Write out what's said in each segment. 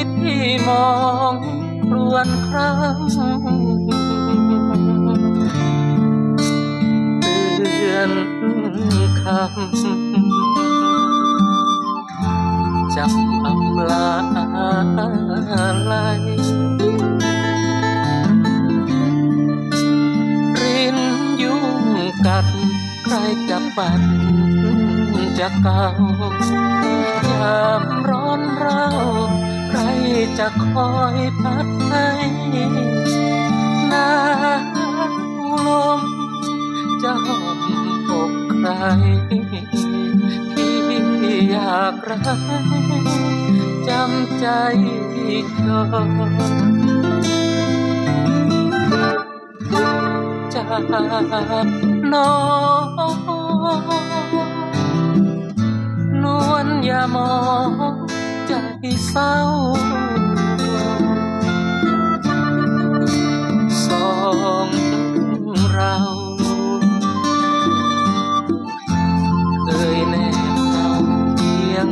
วิตพี่มองรวนครั้งเตือนคำจำอำลาอะไรรินยุ่งกัดใครจะปัดจะเกายามร้อนเรา ใครจะคอยพัดให้นาวลมจะห่มอกใครที่อยากรักจำใจจดจากน้องนวลอย่ามอง เศร้าสองเราเคยแนบเงาเพียง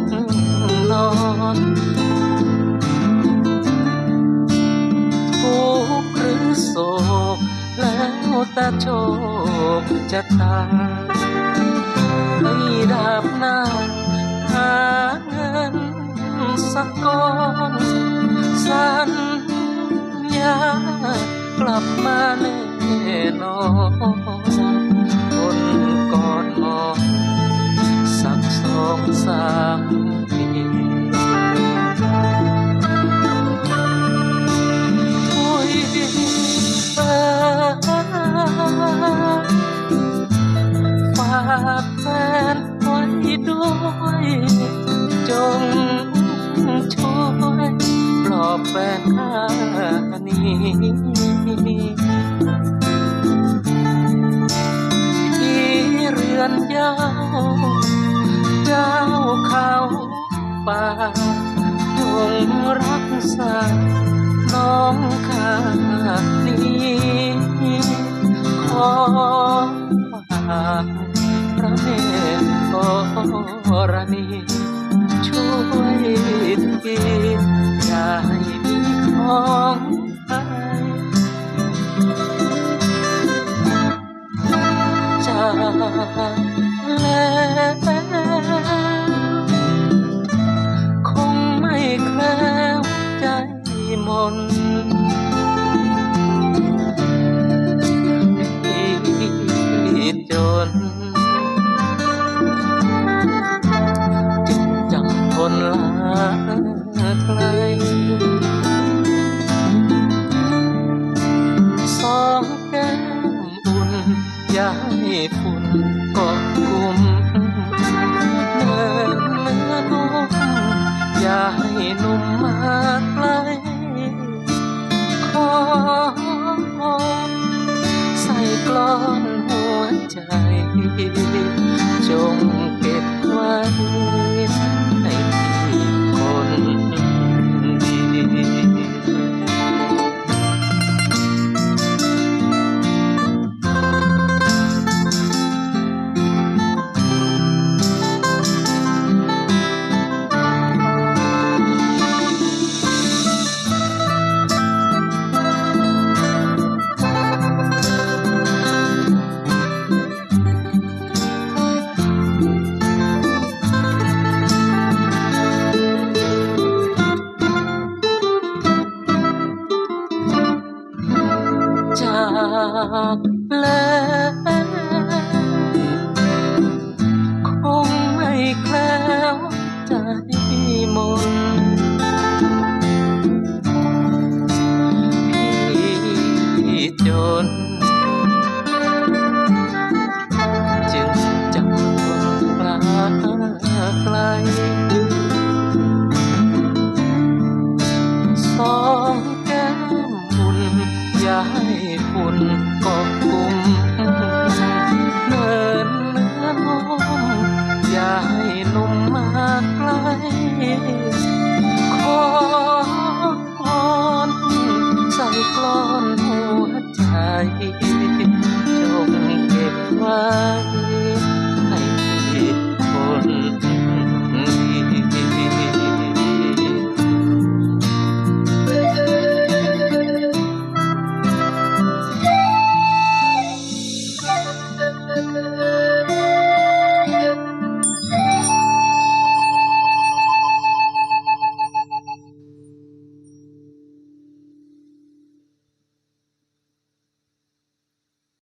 นอนทุกหรือโศกแล้วแต่โชคจะตามให้ดาบหน้าน สักก้อนสัญญากลับมาแน่นอนคนกอดหมองสักสองสาม นข้านี้ที่เรือนยาวเจ้าเขาป่าจงรักษาน้องข้านี้ขอฝากพระเมตตรณีช่วยทีอย่าให้มีข องจากแล้วคงไม่แคล้วใจมน อนหัวใจจ จากแล้วคงไม่แคล้วใจมนพี่จน จึงจำคนลาไกล กลอนหัวใจจงเก็บไว้